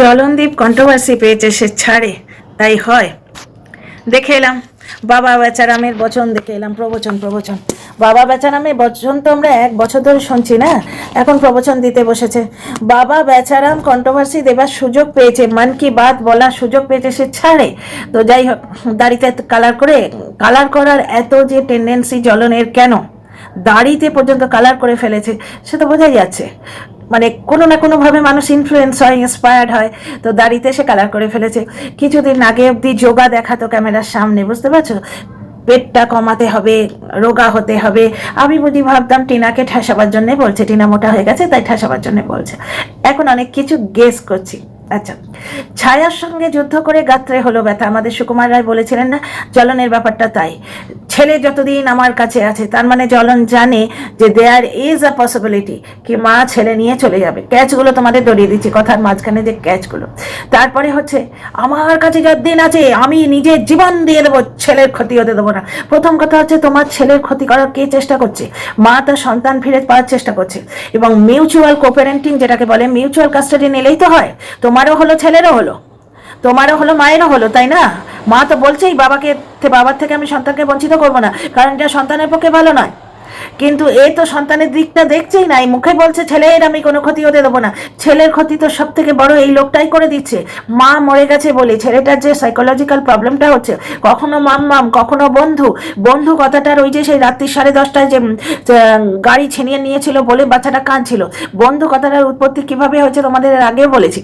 জলনদীপ controversy পেয়েছে সে ছাড়ে, তাই হয়। দেখে এলাম, বাবা বেচারামের বচন, দেখে এলাম, প্রবচন প্রবচন। বাবা বেচারামের বচন তো আমরা এক বছর ধরে শুনছি না, এখন প্রবচন দিতে বসেছে। বাবা বেচারাম কন্ট্রোভার্সি দেবার সুযোগ পেয়েছে, মান কি বাত বলার সুযোগ পেয়েছে সে ছাড়ে। তো যাই হোক, দাড়িতে কালার করে কালার করার এত যে টেন্ডেন্সি জ্বলনের কেন? দাড়িতে পর্যন্ত কালার করে ফেলেছে, সে তো বোঝাই যাচ্ছে। মানে কোনো না কোনোভাবে মানুষ ইনফ্লুয়েন্স হয় ইন্সপায়ার্ড হয়। তো দাড়িতে সে কালার করে ফেলেছে। কিছুদিন আগে অব্দি যোগা দেখাতো ক্যামেরার সামনে, বুঝতে পারছ? পেটটা কমাতে হবে, রোগা হতে হবে। আমি বুঝি ভাবতাম টিনাকে ঠাসাবার জন্যে বলছে, টিনা মোটা হয়ে গেছে, তাই ঠাসাবার জন্যে বলছে। এখন অনেক কিছু গেস করছি। আচ্ছা ছায়ার সঙ্গে যুদ্ধ করে গাত্রে হলো ব্যথা। আমাদের সুকুমার রায় বলেছিলেন না, জ্বলনের ব্যাপারটা তাই। ছেলে যতদিন আমার কাছে আছে, তার মানে জ্বলন জানে যে দেয়ার ইজ আ পসিবিলিটি কি মা ছেলে নিয়ে চলে যাবে। ক্যাচগুলো তোমাদের দড়িয়ে দিচ্ছি, কথার মাঝখানে যে ক্যাচগুলো। তারপরে হচ্ছে, আমার কাছে যতদিন আছে, আমি নিজের জীবন দিয়ে দেবো, ছেলের ক্ষতি হতে দেবো না। প্রথম কথা হচ্ছে, তোমার ছেলের ক্ষতি করার কে চেষ্টা করছে? মা তার সন্তান ফিরে পাওয়ার চেষ্টা করছে। এবং মিউচুয়াল কোপারেন্টিং যেটাকে বলে মিউচুয়াল কাস্টাডি নিলেই তো হয়। তোমারও হলো, ছেলেরও হলো। তোমারও হলো, মায়েরও হলো, তাই না? মা তো বলছেই বাবাকে বাবার থেকে আমি সন্তানকে বঞ্চিত করব না, কারণ এটা সন্তানের পক্ষে ভালো নয়। কিন্তু এ তো সন্তানের দিকটা দেখছেই নাই মুখে বলছে, ছেলের আমি কোনো ক্ষতি হতে দেবো না। ছেলের ক্ষতি তো সব থেকে বড় এই লোকটাই করে দিচ্ছে। মা মরে গেছে বলে ছেলেটার যে সাইকোলজিক্যাল প্রবলেমটা হচ্ছে, কখনো মাম মাম, কখনো বন্ধু। বন্ধু কথাটার ওই যে সেই রাত্রি সাড়ে দশটায় যে গাড়ি ছিনিয়ে নিয়েছিল বলে বাচ্চাটা কাঁদছিল। বন্ধু কথাটার উৎপত্তি কীভাবে হয়েছে তোমাদের আগেও বলেছি।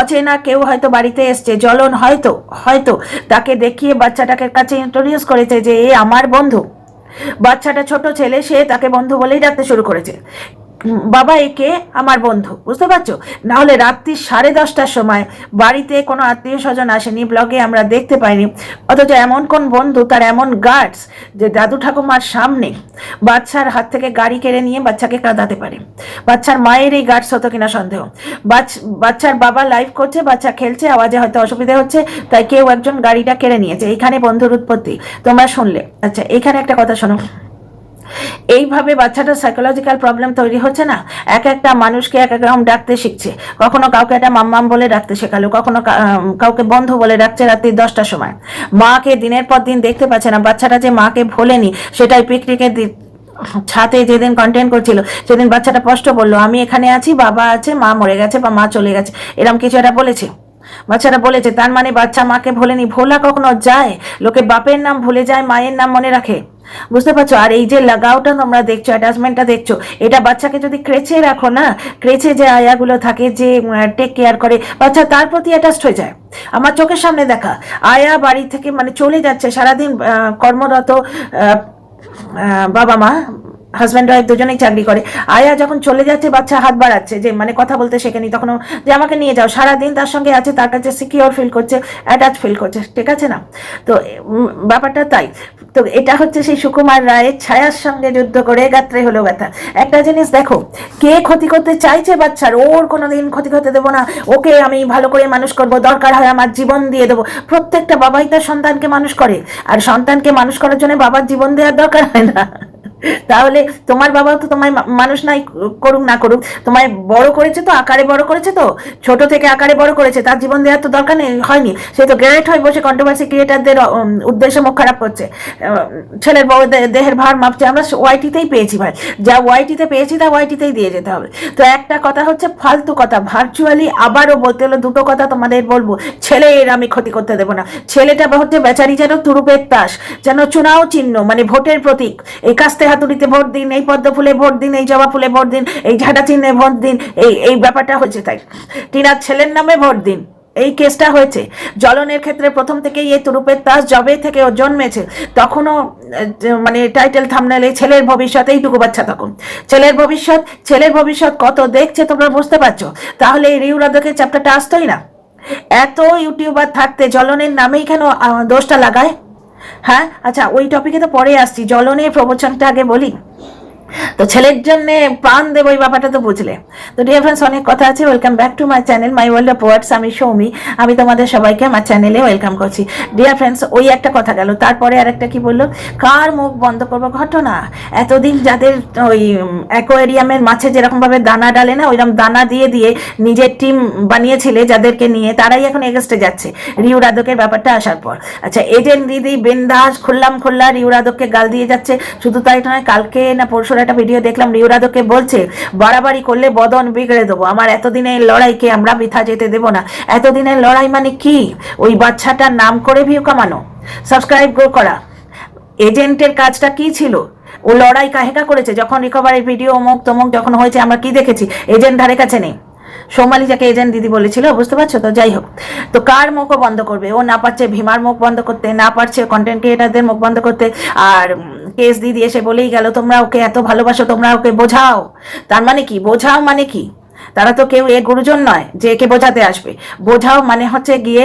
অচেনা কেউ হয়তো বাড়িতে এসছে, জ্বলন হয়তো হয়তো। তাকে দেখিয়ে বাচ্চাটাকে কাছে ইন্ট্রোডিউস করেছে যে, এ আমার বন্ধু। বাচ্চাটা ছোট ছেলে সে তাকে বন্ধু বলেই ডাকতে শুরু করেছে। বাবা একে আমার বন্ধু, বুঝতে পারছ? না হলে রাত্রি সাড়ে দশটার সময় বাড়িতে কোনো আত্মীয় স্বজন আসেনি ব্লগে আমরা দেখতে পাইনি। অথচ এমন কোন বন্ধু, তার এমন গার্ডস যে দাদু ঠাকুমার সামনে বাচ্চার হাত থেকে গাড়ি কেড়ে নিয়ে বাচ্চাকে কাঁদাতে পারে। বাচ্চার মায়ের এই গার্ডস হতো কিনা সন্দেহ। বাচ- বাচ্চার বাবা লাইভ করছে, বাচ্চা খেলছে, আওয়াজে হয়তো অসুবিধা হচ্ছে, তাই কেউ একজন গাড়িটা কেড়ে নিয়েছে। এখানে বন্ধুর উৎপত্তি, তোমরা শুনলে। আচ্ছা এখানে একটা কথা শোনো। এইভাবে বাচ্চাটার সাইকোলজিক্যাল প্রবলেম তৈরি হচ্ছে না? এক একটা মানুষকে এক এক রকম ডাকতে শিখছে। কখনো কাউকে একটা মাম্মাম বলে ডাকতে শেখালো, কখনো কাউকে বন্ধু বলে ডাকছে রাত্রি দশটার সময়। মাকে দিনের পর দিন দেখতে পাচ্ছে না, বাচ্চাটা যে মাকে ভোলেনি, সেটাই পিকনিকের ছাতে যেদিন কন্টেন্ট করছিল, সেদিন বাচ্চাটা স্পষ্ট বলল, আমি এখানে আছি, বাবা আছে, মা মরে গেছে বা মা চলে গেছে। এরকম কিছু একটা বলেছে। বাচ্চারা বলেছে, তার মানে বাচ্চা মাকে ভোলেনি, ভোলা কখনো যায়? লোকে বাপের নাম ভুলে যায়, মায়ের নাম মনে রাখে? বুঝতে পারছ? আর এই যে লাগাওটা তোমরা দেখছ অ্যাটাচমেন্টটা দেখছ, এটা বাচ্চাকে যদি ক্রেচে রাখো না, ক্রেচে যে আয়াগুলো থাকে যে টেক কেয়ার করে, বাচ্চা তার প্রতি অ্যাটাচড হয়ে যায়। আমার চোখের সামনে দেখা, আয়া বাড়ি থেকে মানে চলে যাচ্ছে, সারাদিন কর্মরত বাবা মা হাজব্যান্ড ওয়াইফ দুজনেই চাকরি করে। আয়া যখন চলে যাচ্ছে, বাচ্চা হাত বাড়াচ্ছে, যে মানে কথা বলতে শেখেনি তখন ও যে আমাকে নিয়ে যাও, সারাদিন তার সঙ্গে আছে, তার কাছে সিকিওর ফিল করছে অ্যাটাচ ফিল করছে, ঠিক আছে না? তো ব্যাপারটা তাই। তো এটা হচ্ছে সেই সুকুমার রায়ের ছায়ার সঙ্গে যুদ্ধ করে গাত্রে হলো ব্যথা। একটা জিনিস দেখো, কে ক্ষতি করতে চাইছে বাচ্চার? ওর কোনো দিন ক্ষতি করতে দেবো না। ওকে আমি ভালো করে মানুষ করব, দরকার হয় আমার জীবন দিয়ে দেবো। প্রত্যেকটা বাবাই তার সন্তানকে মানুষ করে। আর সন্তানকে মানুষ করার জন্য বাবার জীবন দেওয়ার দরকার হয় না। তাহলে তোমার বাবাও তো তোমায় মানুষ নাই, করুক না করুক, তোমায় বড় করেছে তো, আকারে বড় করেছে তো? ছোট থেকে আকারে বড় করেছে, তার জীবন দেওয়ার তো দরকার নেই, হয়নি। সে তো গ্রেট হয়ে বসে কন্ট্রোভার্সি ক্রিয়েটারদের উদ্দেশ্যে মুখ খারাপ করছে। ছেলের বড় দেহের ভার মাপছে, আমরা ওয়াইটিতেই পেয়েছি ভাই। যা ওয়াইটিতে পেয়েছি, তা ওয়াইটিতেই দিয়ে যেতে হবে। তো একটা কথা হচ্ছে ফালতু কথা ভার্চুয়ালি আবারও বলতে হলো দুটো কথা তোমাদের বলব। ছেলে এর আমি ক্ষতি করতে দেবো না। ছেলেটা হচ্ছে বেচারি যেন তুরুপের তাস, যেন চুনাও চিহ্ন মানে ভোটের প্রতীক। এই কাস্তে হাতুড়িতে ভোট দিন, এই পদ্ম ফুলে ভোট দিন, এই জবা ফুলে ভোট দিন, এই ঝাঁটা চিহ্নে ভোট দিন, এই এই ব্যাপারটা হচ্ছে তাই। টিনার ছেলের নামে ভোট দিন, এই কেসটা হয়েছে। জ্বলনের ক্ষেত্রে প্রথম থেকেই এই তুরুপের তাস জবে থেকে ও জন্মেছে, তখনও মানে টাইটেল থামনেলে ছেলের ভবিষ্যৎ, এইটুকু বাচ্চা তখন ছেলের ভবিষ্যৎ ছেলের ভবিষ্যৎ কত দেখছে তোমরা বুঝতে পারছ? তাহলে এই রিউরাদকের চ্যাপ্টারটা আসতোই না? এত ইউটিউবার থাকতে জ্বলনের নামেই কেন দোষটা লাগায়? হ্যাঁ? আচ্ছা ওই টপিকে তো পরে আসছি। জল নিয়ে প্রবচনটা আগে বলি। তো ছেলের জন্য প্রাণ দেবো এই ব্যাপারটা তো বুঝলে। তো ডিয়ার ফ্রেন্ডস অনেক কথা আছে। Welcome back to my channel my world of words আমি সৌমি। আমি তোমাদের সবাইকে আমার চ্যানেলে ওয়েলকাম করছি। ডিয়ার ফ্রেন্ডস ওই একটা কথা গেল। তারপরে আরেকটা কি বলল? কার মুখ বন্ধ করব ঘটনা? এতদিন যাদের ওই অ্যাকোয়ারিয়ামের মাছে যেরকমভাবে দানা ডালে না, ওইরকম দানা দিয়ে দিয়ে নিজের টিম বানিয়েছিলে যাদেরকে নিয়ে, তারাই এখন এগেস্টে যাচ্ছে। রিউ রাধকের ব্যাপারটা আসার পর। আচ্ছা এজেন্ট দিদি, বিন্দাস, খুললাম খুল্লা, রিউ রাধককে গাল দিয়ে যাচ্ছে। শুধু তাই নয়, কালকে না পরশুর একটা ভিডিও দেখলাম রিউরাদকে বলছে, বাড়াবাড়ি করলে বদন বিগড়ে দেবো। আমার এতদিনের লড়াইকে আমরা বৃথা যেতে দেবো না। এতদিনের লড়াই মানে কি? ওই বাচ্চাটার নাম করে ভিউ কামানো। সাবস্ক্রাইব করা। এজেন্টের কাজটা কি ছিল? ও লড়াই কাহেকা করেছে। যখন রিকভারির ভিডিও অমুক তমুক, যখন হয়েছে, আমরা কি দেখেছি? এজেন্ট ধারে কাছে নেই। সোমালি যাকে এজেন্ট দিদি বলেছিল, বুঝতে পারছ তো? যাই হোক। তো কার মুখও বন্ধ করবে? ও না পারছে ভীমার মুখ বন্ধ করতে, না পারছে কন্টেন্ট ক্রিয়েটারদের মুখ বন্ধ করতে, আর কেস দিদি এসে বলেই গেল, তোমরা ওকে এত ভালোবাসো, তোমরা ওকে বোঝাও। তার মানে কি? বোঝাও মানে কি? তারা তো কেউ এ গুরুজন নয় যে একে বোঝাতে আসবে। বোঝাও মানে হচ্ছে গিয়ে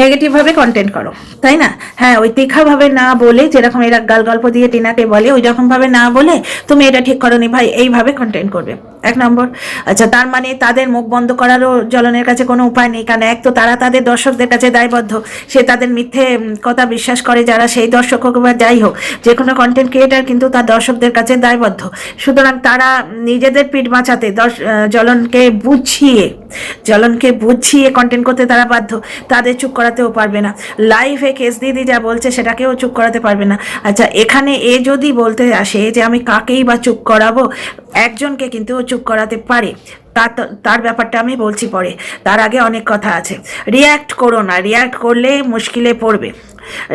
নেগেটিভ ভাবে কন্টেন্ট করো, তাই না? হ্যাঁ ওই তীখাভাবে না বলে, যেরকম এরা গাল গল্প দিয়ে টিনাকে বলে, ওই রকম ভাবে না বলে, তুমি এটা ঠিক করো নি ভাই, এইভাবে কন্টেন্ট করবে। এক নম্বর। আচ্ছা তার মানে তাদের মুখ বন্ধ করারও জলনের কাছে কোনো উপায় নেই, কারণ এক তো তারা তাদের দর্শকদের কাছে দায়বদ্ধ, সে তাদের মিথ্যে কথা বিশ্বাস করে যারা সেই দর্শক হোক বা যাই হোক, যে কোনো কন্টেন্ট ক্রিয়েটার কিন্তু তার দর্শকদের কাছে দায়বদ্ধ। সুতরাং তারা নিজেদের পিঠ বাঁচাতে জলনকে বুঝিয়ে জলনকে বুঝিয়ে কন্টেন্ট করতে তারা বাধ্য। তাদের চুপ করাতেও পারবে না। লাইভে কেস দিদি যা বলছে সেটাকেও চুপ করাতে পারবে না। আচ্ছা এখানে এ যদি বলতে আসে যে আমি কাকেই বা চুপ করাবো, একজনকে কিন্তু চুপ করাতে পারে। তার তার ব্যাপারটা আমি বলছি পরে। তার আগে অনেক কথা আছে। রিয়্যাক্ট করো না। রিয়্যাক্ট করলে মুশকিলে পড়বে।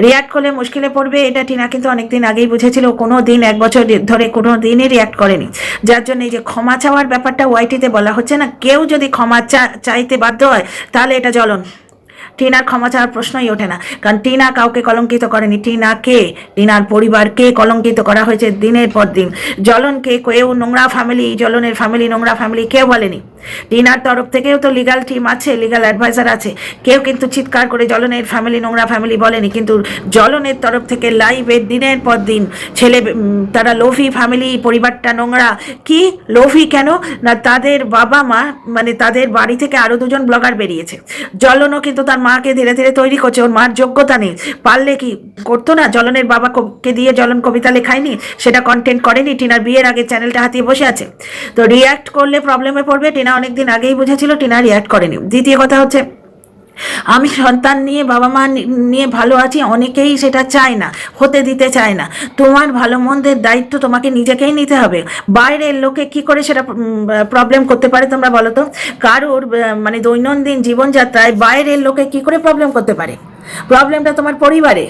রিয়্যাক্ট করলে মুশকিলে পড়বে, এটা টিনা কিন্তু অনেকদিন আগেই বুঝেছিল কোনো দিন এক বছর ধরে কোনো দিনই রিয়াক্ট করেনি। যার জন্য এই যে ক্ষমা চাওয়ার ব্যাপারটা ওয়াইটিতে বলা হচ্ছে না, কেউ যদি ক্ষমা চাইতে বাধ্য হয়, তাহলে এটা জ্বলন। টিনার ক্ষমা চাওয়ার প্রশ্নই ওঠে না। কারণ টিনা কাউকে কলঙ্কিত করেনি। টিনাকে টিনার পরিবারকে কলঙ্কিত করা হয়েছে দিনের পর দিন। জলনকে কেউ নোংরা ফ্যামিলি জলনের ফ্যামিলি নোংরা ফ্যামিলি কেউ বলেনি। টিনার তরফ থেকেও তো লিগাল টিম আছে লিগাল অ্যাডভাইজার আছে। কেউ কিন্তু চিৎকার করে জলনের ফ্যামিলি নোংরা ফ্যামিলি বলেনি। কিন্তু জলনের তরফ থেকে লাইভে দিনের পর দিন ছেলে তারা লোভি ফ্যামিলি পরিবারটা নোংরা। কি? লোভি কেন? না তাদের বাবা মা মানে তাদের বাড়ি থেকে আরও দুজন ব্লগার বেরিয়েছে। জলনও কিন্তু তার মাকে ধীরে ধীরে তৈরি করছে, ওর মার যোগ্যতা নেই। পারলে কি করতো না? জলনের বাবাকে দিয়ে জলন কবিতা লেখায়নি? সেটা কন্টেন্ট করেনি। টিনার বিয়ের আগে চ্যানেলটা হাতিয়ে বসে আছে। তো রিয়্যাক্ট করলে প্রবলেমে পড়বে। টিনা অনেকদিন আগেই বুঝেছিল, টিনা রিয়্যাক্ট করেনি। দ্বিতীয় কথা হচ্ছে আমি সন্তান নিয়ে বাবা মা নিয়ে ভালো আছি, অনেকেই সেটা চায় না, হতে দিতে চায় না। তোমার ভালো মন্দের দায়িত্ব তোমাকে নিজেকেই নিতে হবে। বাইরের লোকে কি করে সেটা প্রবলেম করতে পারে তোমরা বলো তো? কারোর মানে দৈনন্দিন জীবনযাত্রায় বাইরের লোকে কি করে প্রবলেম করতে পারে? প্রবলেমটা তোমার পরিবারে,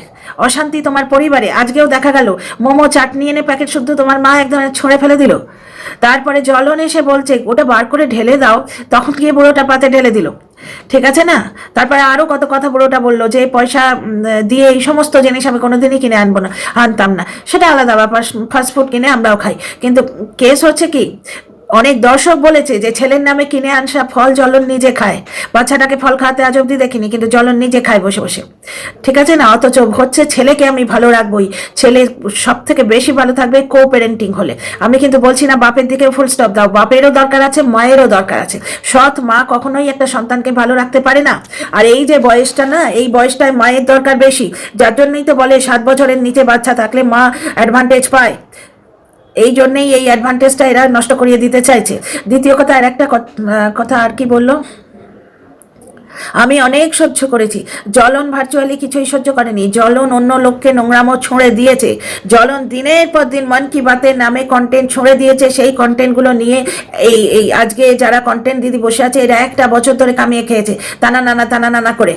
অশান্তি তোমার পরিবারে। আজকেও দেখা গেল, মোমো, চাটনি এনে প্যাকেট শুদ্ধ তোমার মা এক ধরনের ছড়ে ফেলে দিল। তারপরে জলন এসে বলছে, ওটা বার করে ঢেলে দাও। তখন গিয়ে বুড়োটা পাতে ঢেলে দিল। ঠিক আছে না? তারপরে আরও কত কথা বুড়োটা বলল যে, পয়সা দিয়ে এই সমস্ত জিনিস আমি কোনোদিনই কিনে আনব না, আনতাম না। সেটা আলাদা ব্যাপার ফাস্টফুড কিনে আমরাও খাই। কিন্তু কেস হচ্ছে কি অনেক দর্শক বলেছে যে ছেলের নামে কিনে আনসা ফল জলন নিজে খায়। বাচ্চাটাকে ফল খাওয়াতে আজ অব্দি দেখিনি, কিন্তু জলন নিজে খায় বসে বসে। ঠিক আছে না? অথচ হচ্ছে ছেলেকে আমি ভালো রাখবোই। ছেলে সব থেকে বেশি ভালো থাকবে কো প্যারেন্টিং হলে। আমি কিন্তু বলছি না বাপের দিকে ফুল স্টপ দাও। বাপেরও দরকার আছে, মায়েরও দরকার আছে। সৎ মা কখনোই একটা সন্তানকে ভালো রাখতে পারে না। আর এই যে বয়সটা না, এই বয়সটায় মায়ের দরকার বেশি। যার জন্যই তো বলে সাত বছরের নিচে বাচ্চা থাকলে মা অ্যাডভান্টেজ পায়। এই জন্যেই এই অ্যাডভান্টেজটা এরা নষ্ট করিয়ে দিতে চাইছে। দ্বিতীয় কথা আর একটা কথা আর কি বলল? আমি অনেক সহ্য করেছি। জলন ভার্চুয়ালি কিছুই সহ্য করেনি। জলন অন্য লোককে নোংরামো ছুঁড়ে দিয়েছে। জলন দিনের পর দিন মন কি বাতের নামে কন্টেন্ট ছুঁড়ে দিয়েছে। সেই কন্টেন্টগুলো নিয়ে এই এই আজকে যারা কন্টেন্ট দিদি বসে আছে, এরা একটা বছর ধরে কামিয়ে খেয়েছে। তানা নানা টানা নানা করে।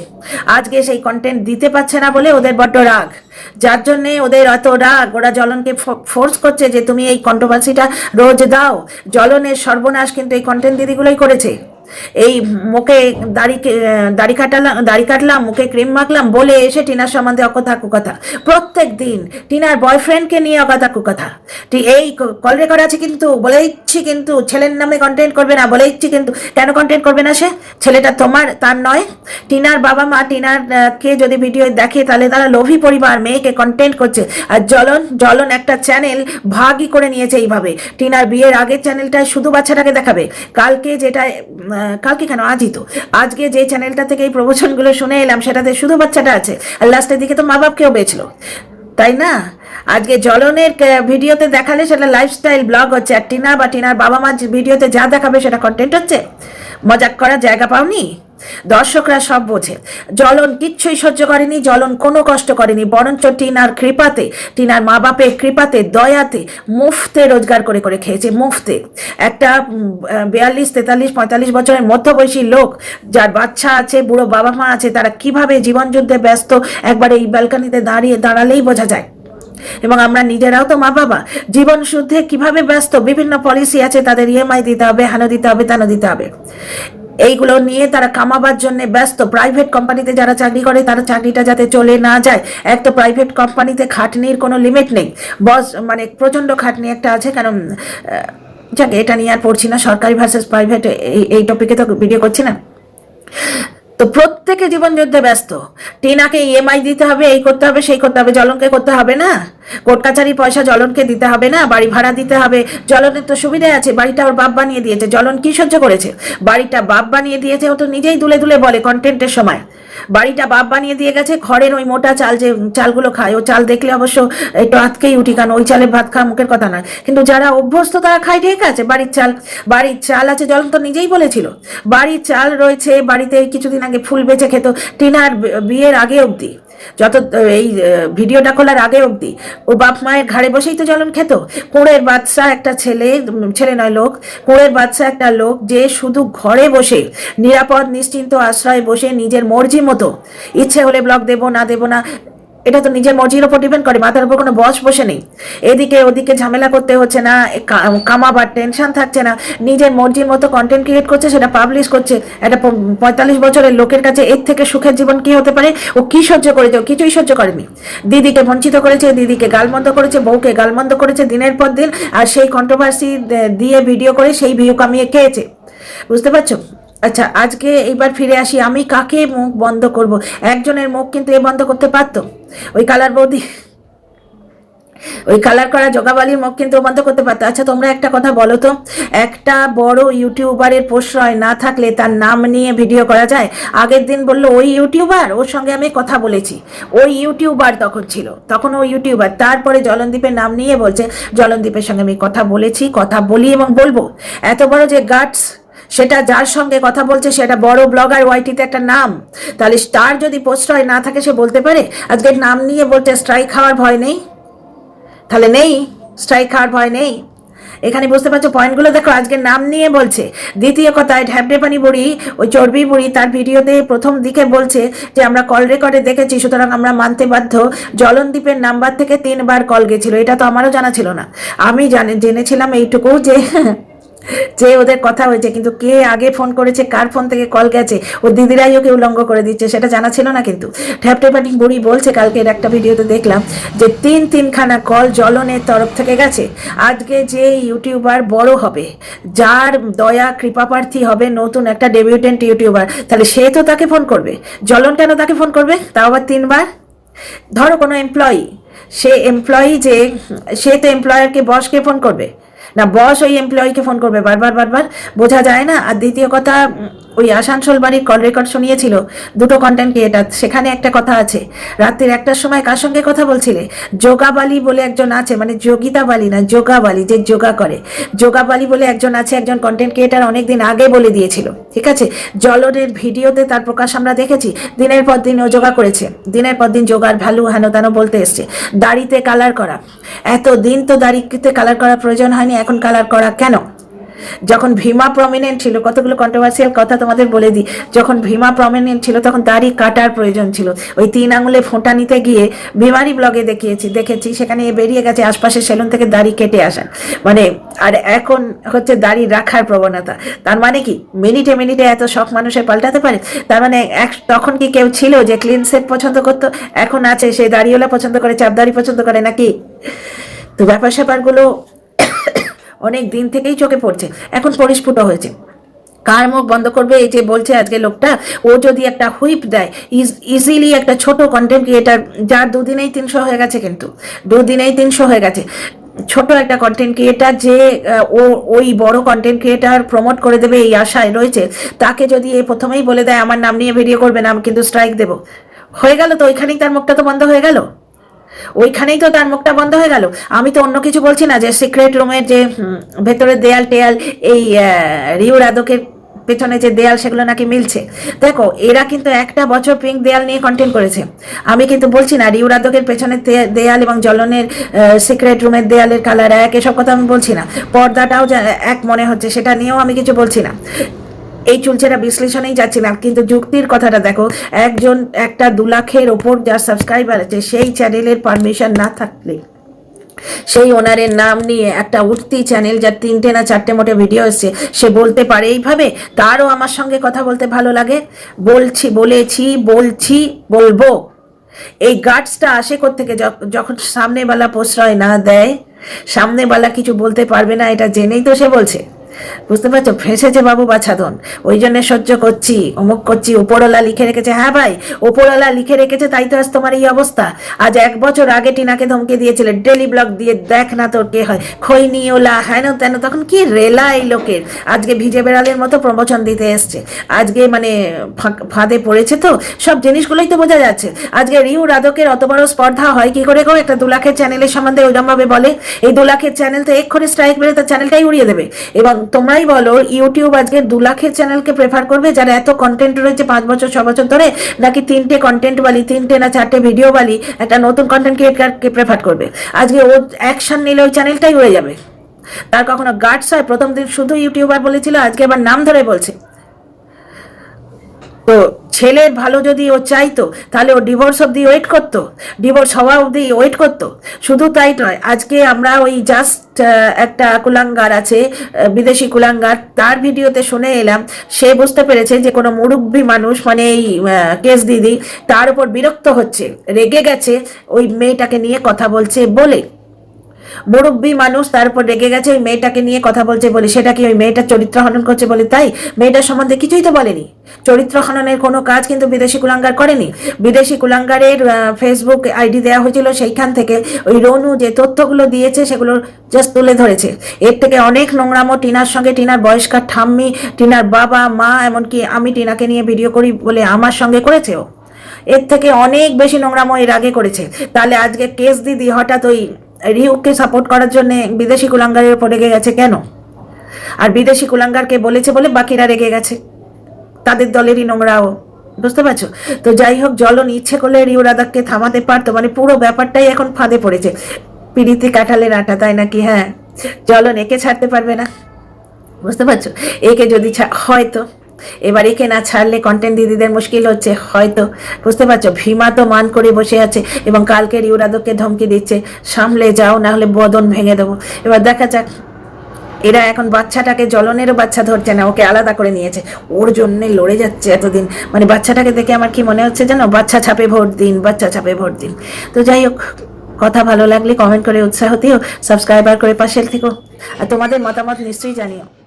আজকে সেই কন্টেন্ট দিতে পারছে না বলে ওদের বড্ড রাগ। যার জন্যে ওদের এত রাগ। ওরা জলনকে ফোর্স করছে যে তুমি এই কন্ট্রোভার্সিটা রোজ দাও। জলনের সর্বনাশ কিন্তু এই কন্টেন্ট দিদিগুলোই করেছে। এই মুখে দাড়ি দাড়ি কাটালাম, দাড়ি কাটলাম, মুখে ক্রিম মাখলাম বলে এসে টিনার সম্বন্ধে অকথা কুকথা। প্রত্যেক দিন টিনার বয়ফ্রেন্ডকে নিয়ে অকথা কুকথা। এই কল রেকর্ড আছে কিন্তু, বলে দিচ্ছি কিন্তু, ছেলের নামে কন্টেন্ট করবে না, বলে দিচ্ছি কিন্তু, কেন কন্টেন্ট করবে না সে? ছেলেটা তোমার, তার নয়। টিনার বাবা মা, টিনার কে যদি ভিডিও দেখে, তাহলে তারা লোভী পরিবার, মেয়েকে কন্টেন্ট করছে। আর জলন জলন একটা চ্যানেল ভাগই করে নিয়েছে এইভাবে। টিনার বিয়ের আগের চ্যানেলটায় শুধু বাচ্চাটাকে দেখাবে। কালকে যেটা কালকে কেন? আজই তো। আজকে যে চ্যানেলটা থেকে এই প্রবচনগুলো শুনে এলাম, সেটাতে শুধু বাচ্চাটা আছে। আর লাস্টের দিকে তো মা বাপকেও বেছিল তাই না? আজকে জলনের ভিডিওতে দেখালে সেটা লাইফস্টাইল ব্লগ হচ্ছে আর টিনা বা টিনার বাবা মা ভিডিওতে যা দেখাবে সেটা কন্টেন্ট হচ্ছে। মজাক করার জায়গা পাওনি? দর্শকরা সব বোঝে। জলন কিচ্ছুই সহ্য করেনি জলন কোনো কষ্ট করেনি, বরঞ্চ টিনার কৃপাতে, টিনার মা বাপের কৃপাতে, দয়াতে, মুফতে রোজগার করে করে খেয়েছে, মুফতে। একটা বিয়াল্লিশ, তেতাল্লিশ, পঁয়তাল্লিশ বছরের মধ্যবয়সী লোক, যার বাচ্চা আছে, বুড়ো বাবা মা আছে, তারা কীভাবে জীবনযুদ্ধে ব্যস্ত, একবার এই ব্যালকানিতে দাঁড়িয়ে দাঁড়ালেই বোঝা যায়। এবং আমরা নিজেরাও তো মা বাবা, জীবন শুদ্ধে কীভাবে ব্যস্ত, বিভিন্ন পলিসি আছে, তাদের ইএমআই দিতে হবে, হানো দিতে হবে, তেন দিতে হবে। এইগুলো নিয়ে তারা কামাবার জন্য ব্যস্ত। প্রাইভেট কোম্পানিতে যারা চাকরি করে, তারা চাকরিটা যাতে চলে না যায়। এক তো প্রাইভেট কোম্পানিতে খাটনির কোনো লিমিট নেই। বস মানে প্রচণ্ড খাটনি একটা আছে, কারণ যাক, এটা নিয়ে আর পড়ছি না। সরকারি ভার্সেস প্রাইভেট এই টপিকে তো ভিডিও করছি না। তো প্রত্যেকে জীবন যুদ্ধে ব্যস্ত। টিনাকে ইএমআই দিতে হবে, এই করতে হবে, সেই করতে হবে, জলনকে করতে হবে না? কোর্ট কাছারি পয়সা জলনকে দিতে হবে না? বাড়ি ভাড়া দিতে হবে। জলনের তো সুবিধা আছে, বাড়িটা ওর বাপ বানিয়ে দিয়েছে। জলন কি সহ্য করেছে? বাড়িটা বাপ বানিয়ে দিয়েছে, ও তো নিজেই দুলে দুলে বলে কন্টেন্টের সময়। বাড়িটা বাপ বানিয়ে দিয়ে গেছে খড়ের ওই মোটা চাল যে চালগুলো খায়, ও চাল দেখলে অবশ্য একটু আতকেই উঠি, কারণ ওই চালের ভাত খাওয়া মুখের কথা নয়। কিন্তু যারা অভ্যস্ত তারা খায়, ঠিক আছে, বাড়ির চাল বাড়ির চাল আছে, জল তো নিজেই বলেছিল। বাড়ির চাল রয়েছে, বাড়িতে কিছুদিন আগে ফুল বেচে খেত, টিনার বিয়ের আগে অবধি। যত, এই ভিডিওটা খোলার আগে অবধি, ও বাপ মায়ের ঘাড়ে বসেই তো জ্বলন খেত। কোঁড়ের বাচ্চা একটা ছেলে ছেলে নয়, লোক। কোঁড়ের বাচ্চা একটা লোক যে শুধু ঘরে বসে, নিরাপদ, নিশ্চিন্ত আশ্রয়ে বসে নিজের মর্জি মতো, ইচ্ছে হলে ব্লগ দেব, না দেব না এটা তো নিজের মর্জির ওপর ডিপেন্ড করে, মাথার উপর কোনো বস বসে নেই। এদিকে ওদিকে ঝামেলা করতে হচ্ছে না কামাবার টেনশন থাকছে না। নিজের মর্জির মতো কন্টেন্ট ক্রিয়েট করছে, সেটা পাবলিশ করছে। একটা পঁয়তাল্লিশ বছরের লোকের কাছে এর থেকে সুখের জীবন কি হতে পারে? ও কি সহ্য করেছে ও কিছুই সহ্য করেনি। দিদিকে বঞ্চিত করেছে, দিদিকে গালমন্দ করেছে, বউকে গালমন্দ করেছে দিনের পর দিন, আর সেই কন্ট্রোভার্সি দিয়ে ভিডিও করে সেই ভিউ কামিয়ে খেয়েছে। বুঝতে পারছ? আচ্ছা আজকে এইবার ফিরে আসি। আমি কাকে মুখ বন্ধ করব? একজনের মুখ কিন্তু এ বন্ধ করতে পারতো? ওই কালার বৌদি। ওই কালার করা জোগাবালির মুখ কিন্তু বন্ধ করতে পারতো। আচ্ছা তোমরা একটা কথা বলো তো। একটা বড় ইউটিউবারের প্রশ্রয় না থাকলে তার নাম নিয়ে ভিডিও করা যায়? আগের দিন বলল, ওই ইউটিউবার? ওর সঙ্গে আমি কথা বলেছি। ওই ইউটিউবার তখন ছিল। তখন ওই ইউটিউবার। তারপরে জলনদীপের নাম নিয়ে বলছে, জলনদীপের সঙ্গে আমি কথা বলেছি, কথা বলি এবং বলব। এত বড় যে গাটস সেটা যার সঙ্গে কথা বলছে সেটা বড় ব্লগার ওয়াইটিতে একটা নাম। তাহলে তার যদি প্রশ্রয় না থাকে, সে বলতে পারে, আজকে নাম নিয়ে বলতে স্ট্রাইক খাওয়ার ভয় নেই। তাহলে নেই স্ট্রাইক খাওয়ার ভয় নেই। এখানে বুঝতে পারছ পয়েন্টগুলো দেখো, আজকে নাম নিয়ে বলছে। দ্বিতীয় কথায় ঢ্যাবডে পানি বুড়ি, ওই চর্বি বুড়ি, তার ভিডিওতে প্রথম দিকে বলছে যে, আমরা কল রেকর্ডে দেখেছি, সুতরাং আমরা মানতে বাধ্য। জলনদ্বীপের নাম্বার থেকে তিনবার কল গেছিল, এটা তো আমারও জানা ছিল না। আমি জানে, জেনেছিলাম এইটুকু যে যে ওদের কথা হয়েছে, কিন্তু কে আগে ফোন করেছে, কার ফোন থেকে কল গেছে, ও দিদিরাই ওকে উলঙ্গ করে দিচ্ছে, সেটা জানা ছিল না কিন্তু। ঠ্যাপটেপাটিং বুড়ি বলছে কালকের একটা ভিডিওতে দেখলাম যে তিন তিনখানা কল জ্বলনের তরফ থেকে গেছে। আজকে যে ইউটিউবার বড় হবে, যার দয়া কৃপাপ্রার্থী হবে নতুন একটা ডেবিউটেন্ট ইউটিউবার, তাহলে সে তো তাকে ফোন করবে। জলন কেন তাকে ফোন করবে? তাও আবার তিনবার? ধরো কোনো এমপ্লয়ি সে এমপ্লয়ি যে, সে তো এমপ্লয়ারকে বসকে ফোন করবে। না বস ওই এমপ্লয়িকে ফোন করবে বারবার বারবার বোঝা যায় না। আর দ্বিতীয় কথা ওই আসানসোল বাড়ির কল রেকর্ড শুনিয়েছিল। দুটো কন্টেন্ট ক্রিয়েটার সেখানে একটা কথা আছে। রাত্রির একটার সময় কার সঙ্গে কথা বলছিলে? যোগাবালি বলে একজন আছে মানে যোগিতা বালি না, যোগাবালি, যে যোগা করে। যোগাবালি বলে একজন আছে, একজন কন্টেন্ট ক্রিয়েটার অনেকদিন আগে বলে দিয়েছিল, ঠিক আছে? জলরের ভিডিওতে তার প্রকাশ আমরা দেখেছি, দিনের পর দিন ও যোগা করেছে। দিনের পর দিন যোগার ভ্যালু তেন বলতে এসছে। দাড়িতে কালার করা। এত দিন তো দাড়িতে কালার করার প্রয়োজন হয়নি, এখন কালার করা কেন? যখন ভীমা প্রমিনেন্ট ছিল, কতগুলো কন্ট্রোভার্সিয়াল কথা তোমাদের বলে দিই, যখন ভীমা প্রমিনেন্ট ছিল তখন দাড়ি কাটার প্রয়োজন ছিল। ওই তিন আঙুলে ফোঁটা নিতে গিয়ে ভীমারি ব্লগে দেখিয়েছি, দেখেছি, সেখানে বেরিয়ে গেছে, আশপাশের সেলুন থেকে দাড়ি কেটে আসা। মানে আর এখন হচ্ছে দাড়ি রাখার প্রবণতা। তার মানে কি মিনিটে মিনিটে এত শখ মানুষের পাল্টাতে পারে? তার মানে এক, তখন কি কেউ ছিল যে ক্লিন সেট পছন্দ করতো? এখন আছে সে দাড়িওয়ালা পছন্দ করে, চাপদাড়ি পছন্দ করে, নাকি? তো ব্যাপার স্যাপারগুলো অনেক দিন থেকেই চোখে পড়ছে। এখন পরিস্ফুট হয়েছে। কার মুখ বন্ধ করবে? এই যে বলছে আজকে লোকটা, ও যদি একটা হুইপ দেয় ইজিলি একটা ছোট কন্টেন্ট ক্রিয়েটার যার দুদিনেই তিনশো হয়ে গেছে কিন্তু, দুদিনেই তিনশো হয়ে গেছে। ছোট একটা কন্টেন্ট ক্রিয়েটার যে ও ওই বড় কন্টেন্ট ক্রিয়েটার প্রমোট করে দেবে এই আশায় রয়েছে, তাকে যদি এ প্রথমেই বলে দেয়, আমার নাম নিয়ে ভিডিও করবে না, আমি কিন্তু স্ট্রাইক দেবো। হয়ে গেল তো, ওইখানেই তার মুখটা তো বন্ধ হয়ে গেল? ওইখানেই তো তার মুখটা বন্ধ হয়ে গেল। আমি তো অন্য কিছু বলছি না যে সিক্রেট রুমের যে হুম, ভেতরের দেয়াল টেয়াল এই রিউ রাধকের পেছনে যে দেয়াল সেগুলো নাকি মিলছে। দেখো এরা কিন্তু একটা বছর পিঙ্ক দেয়াল নিয়ে কন্টেন্ট করেছে। আমি কিন্তু বলছি না রিউ রাধকের পেছনে দেয়াল এবং জলনের সিক্রেট রুমের দেয়ালের কালার এক এসব কথা আমি বলছি না। পর্দাটাও এক মনে হচ্ছে সেটা নিয়েও আমি কিছু বলছি না। এই চুলচেরা বিশ্লেষণেই যাচ্ছিলাম কিন্তু যুক্তির কথাটা দেখো, একজন, একটা দু লাখের ওপর যার সাবস্ক্রাইবার আছে, সেই চ্যানেলের পারমিশন না থাকলে, সেই ওনারের নাম নিয়ে একটা উঠতি চ্যানেল যার তিনটে না চারটে মোটে ভিডিও এসছে, সে বলতে পারে এইভাবে, তারও আমার সঙ্গে কথা বলতে ভালো লাগে। বলছি, বলেছি, বলছি, বলব। এই গার্ডসটা আসে থেকে যখন সামনেবেলা প্রশ্রয় না দেয়, সামনেবেলা কিছু বলতে পারবে না, এটা জেনেই তো সে বলছে। বুঝতে পারছ? ফেঁসেছে বাবু বাছাধন ওই জন্য সহ্য করছি, অমুক করছি। উপরওয়ালা লিখে রেখেছে হ্যাঁ ভাই, উপরওয়ালা লিখে রেখেছে, তাই তো আজ তোমার এই অবস্থা। আজ এক বছর আগে টিনাকে ধমকে দিয়েছিলে, ডেলি ব্লগ দিয়ে দেখ না তোর কে হয়। খৈনি, ওলা হ্যাঁ না, তেন, তখন কি রেলা এই লোকের? আজকে ভিজে বেড়ালের মতো প্রমোশন দিতে এসছে। আজকে মানে ফাঁদে পড়েছে তো? সব জিনিসগুলোই তো বোঝা যাচ্ছে। আজকে রিউ রাধকের অত বড় স্পর্ধা হয় কি করে গো? একটা দু লাখের চ্যানেলের সম্বন্ধে ওইরকম ভাবে বলে। এই দু লাখের চ্যানেল তো এক্ষণে স্ট্রাইক মেরে তার চ্যানেলটাই উড়িয়ে দেবে। এবং তোমরাই বলো ইউটিউব আজকে দু লাখের চ্যানেলকে প্রেফার করবে? যারা এত কন্টেন্ট রয়েছে পাঁচ বছর, ছ বছর ধরে, নাকি তিনটে কন্টেন্ট বালি, তিনটে না চারটে ভিডিও বালি, একটা নতুন কন্টেন্ট ক্রিয়েটারকে প্রেফার করবে? আজকে ও অ্যাকশন নিলে ওই চ্যানেলটাই হয়ে যাবে। তার কখনো গার্ডস হয়? প্রথম দিন শুধু ইউটিউবার বলেছিল, আজকে আবার নাম ধরে বলছে। তো ছেলের ভালো যদি ও চাইতো, তাহলে ও ডিভোর্স অবধি ওয়েট করতো ডিভোর্স হওয়া অবধি ওয়েট করতো। শুধু তাই নয়, আজকে আমরা ওই জাস্ট একটা কুলাঙ্গার আছে বিদেশি কুলাঙ্গার, তার ভিডিওতে শুনে এলাম, সে বুঝতে পেরেছে যে কোনো মুরব্বী মানুষ মানে এই কেস দিদি, তার উপর বিরক্ত হচ্ছে, রেগে গেছে, ওই মেয়েটাকে নিয়ে কথা বলছে বলে। মুরব্বী মানুষ তার উপর রেগে গেছে, ওই মেয়েটাকে নিয়ে কথা বলছে বলে, সেটা কি ওই মেয়েটার চরিত্র হনন করছে বলে? তাই মেয়েটার সম্বন্ধে কিছুই তো বলেনি। চরিত্র হননের কোনো কাজ কিন্তু বিদেশি কুলাঙ্গার করেনি। বিদেশি কুলাঙ্গারের ফেসবুক আইডি দেওয়া হয়েছিল সেইখান থেকে ওই রনু যে তথ্যগুলো দিয়েছে সেগুলো জাস্ট তুলে ধরেছে। এর থেকে অনেক নোংরামো টিনার সঙ্গে, টিনার বয়স্কার ঠাম্মি, টিনার বাবা, মা, এমনকি আমি টিনাকে নিয়ে ভিডিও করি বলে আমার সঙ্গে করেছে ও এর থেকে অনেক বেশি নোংরামো এর আগে করেছে। তাহলে আজকে কেস দিদি হঠাৎ ওই রিউকে সাপোর্ট করার জন্য বিদেশি কুলাঙ্গারের উপর রেগে গেছে কেন? আর বিদেশি কুলাঙ্গারকে বলেছে বলে বাকিরা রেগে গেছে। তাদের দলেরই নোংরাও, বুঝতে পারছ? তো যাই হোক জলন ইচ্ছে করলে রিউ রাদাককে থামাতে পারতো মানে পুরো ব্যাপারটাই এখন ফাঁদে পড়েছে। পিড়িতে কাঁঠালের আটা, তাই নাকি? হ্যাঁ জলন একে ছাড়তে পারবে না, বুঝতে পারছ? একে যদি হয়তো এবার একে না ছাড়লে কন্টেন্ট দিদিদের মুশকিল হচ্ছে। হয়তো, বুঝতে পারছ, ভীমা তো মান করে বসে আছে এবং কালকে ইউরাদককে ধমকি দিচ্ছে। সামলে যাও, না হলে বদন ভেঙে দেবো। এবার দেখা যাক, এরা এখন বাচ্চাটাকে, জ্বলনেরও বাচ্চা ধরছে না, ওকে আলাদা করে নিয়েছে। ওর জন্যে লড়ে যাচ্ছে এতদিন। মানে বাচ্চাটাকে দেখে আমার কি মনে হচ্ছে জানো? বাচ্চা ছাপে ভোট দিন, বাচ্চা ছাপে ভোট দিন। তো যাই হোক, কথা ভালো লাগলে কমেন্ট করে উৎসাহ দিও সাবস্ক্রাইবার করে পাশে থেকো। আর তোমাদের মতামত নিশ্চয়ই জানিও।